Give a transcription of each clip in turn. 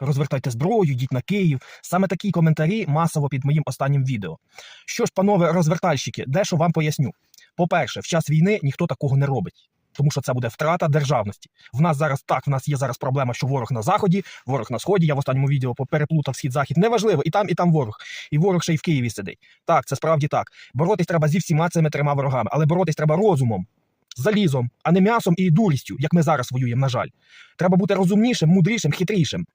розвертайте зброю, йдіть на Київ. Саме такі коментарі масово під моїм останнім відео. Що ж, панове розвертальщики, дещо вам поясню. По-перше, в час війни ніхто такого не робить. Тому що це буде втрата державності. В нас зараз так, в нас є зараз проблема, що ворог на заході, ворог на сході. Я в останньому відео переплутав схід-захід. Неважливо, і там, і там ворог. І ворог ще й в Києві сидить. Так, це справді так. Боротись треба зі всіма цими трьома ворогами, але боротись треба розумом, залізом, а не м'ясом і дурістю, як ми зараз воюємо, на жаль. Треба бути розумнішим, мудрішим, хитрішим.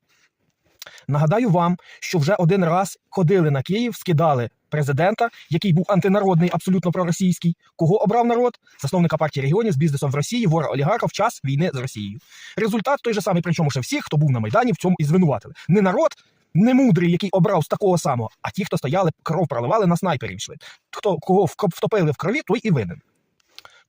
Нагадаю вам, що вже один раз ходили на Київ, скидали президента, який був антинародний, абсолютно проросійський. Кого обрав народ? Засновника партії регіонів з бізнесом в Росії, вора олігарха в час війни з Росією. Результат той же самий, причому ще всіх, хто був на Майдані, в цьому і звинуватили. Не народ, не мудрий, який обрав з такого самого, а ті, хто стояли, кров проливали на снайперів йшли. Хто кого втопили в крові, той і винен.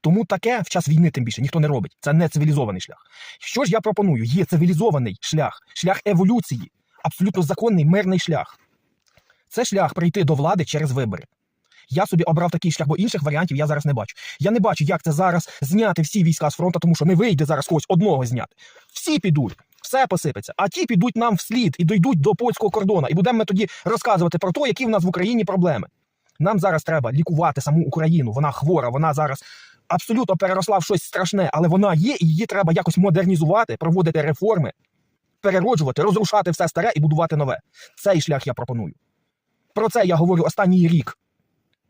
Тому таке в час війни тим більше ніхто не робить. Це не цивілізований шлях. Що ж я пропоную? Є цивілізований шлях, шлях еволюції, абсолютно законний мирний шлях. Це шлях прийти до влади через вибори. Я собі обрав такий шлях, бо інших варіантів я зараз не бачу. Я не бачу, як це зараз зняти всі війська з фронту, тому що не вийде зараз когось одного зняти. Всі підуть, все посипеться. А ті підуть нам вслід і дійдуть до польського кордону. І будемо ми тоді розказувати про те, які в нас в Україні проблеми. Нам зараз треба лікувати саму Україну. Вона хвора, вона зараз абсолютно переросла в щось страшне, але вона є, і її треба якось модернізувати, проводити реформи, перероджувати, розрушати все старе і будувати нове. Цей шлях я пропоную. Про це я говорю останній рік.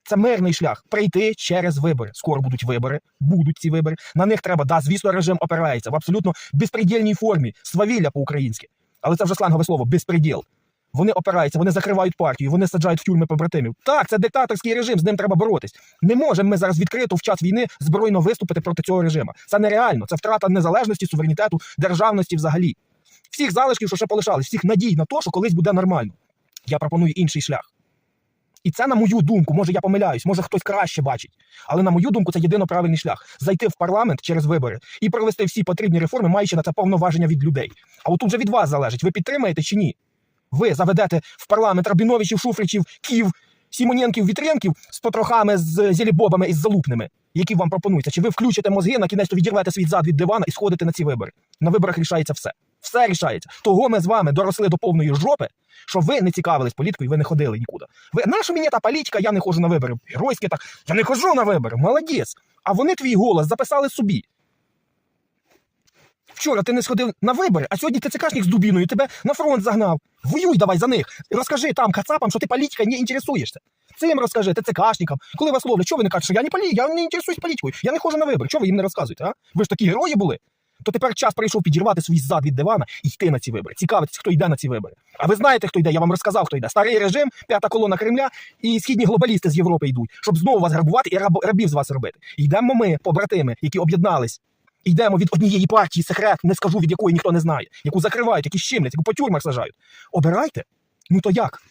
Це мирний шлях прийти через вибори. Скоро будуть вибори, будуть ці вибори. На них треба, да, звісно, режим опирається в абсолютно безпредельній формі, свавілля по-українськи. Але це вже сленгове слово безпреділ. Вони опираються, вони закривають партію, вони саджають в тюрми побратимів. Так, це диктаторський режим, з ним треба боротись. Не можемо ми зараз відкрито в час війни збройно виступити проти цього режиму. Це нереально. Це втрата незалежності, суверенітету, державності взагалі. Всіх залишків, що ще полишались, всіх надій на те, що колись буде нормально. Я пропоную інший шлях. І це, на мою думку, може я помиляюсь, може хтось краще бачить. Але на мою думку, це єдино правильний шлях зайти в парламент через вибори і провести всі потрібні реформи, маючи на це повноваження від людей. А от тут вже від вас залежить, ви підтримаєте чи ні. Ви заведете в парламент Рабіновичів, Шуфричів, Ків, Сімоненків, Вітренків з потрохами, з зілібобами і з залупними, які вам пропонуються. Чи ви включите мозги, на кінець відірвете свій зад від дивана і сходите на ці вибори? На виборах рішається все. Все рішається. Того ми з вами доросли до повної жопи, що ви не цікавились політикою, ви не ходили нікуди. Ви наша мені та політика, я не ходжу на вибори. Геройське так, я не ходжу на вибори. Молодець. А вони твій голос записали собі. Вчора ти не сходив на вибори, а сьогодні ТЦКшник з дубіною тебе на фронт загнав. Воюй давай за них. Розкажи там кацапам, що ти політикою не інтересуєшся. Цим розкажи, ТЦКшникам. Коли вас ловлять, що ви не кажете, що я не полі, я не інтересуюсь політикою, я не ходжу на вибори. Чого ви їм не розказуєте? А? Ви ж такі герої були. То тепер час прийшов підірвати свій зад від дивана і йти на ці вибори. Цікавитись, хто йде на ці вибори. А ви знаєте, хто йде? Я вам розказав, хто йде. Старий режим, п'ята колона Кремля і східні глобалісти з Європи йдуть, щоб знову вас грабувати і раб- рабів з вас робити. Йдемо ми, побратими, які об'єднались. Йдемо від однієї партії секрет, не скажу від якої ніхто не знає, яку закривають, які щемлять, яку по тюрмах сажають. Обирайте. Ну то як?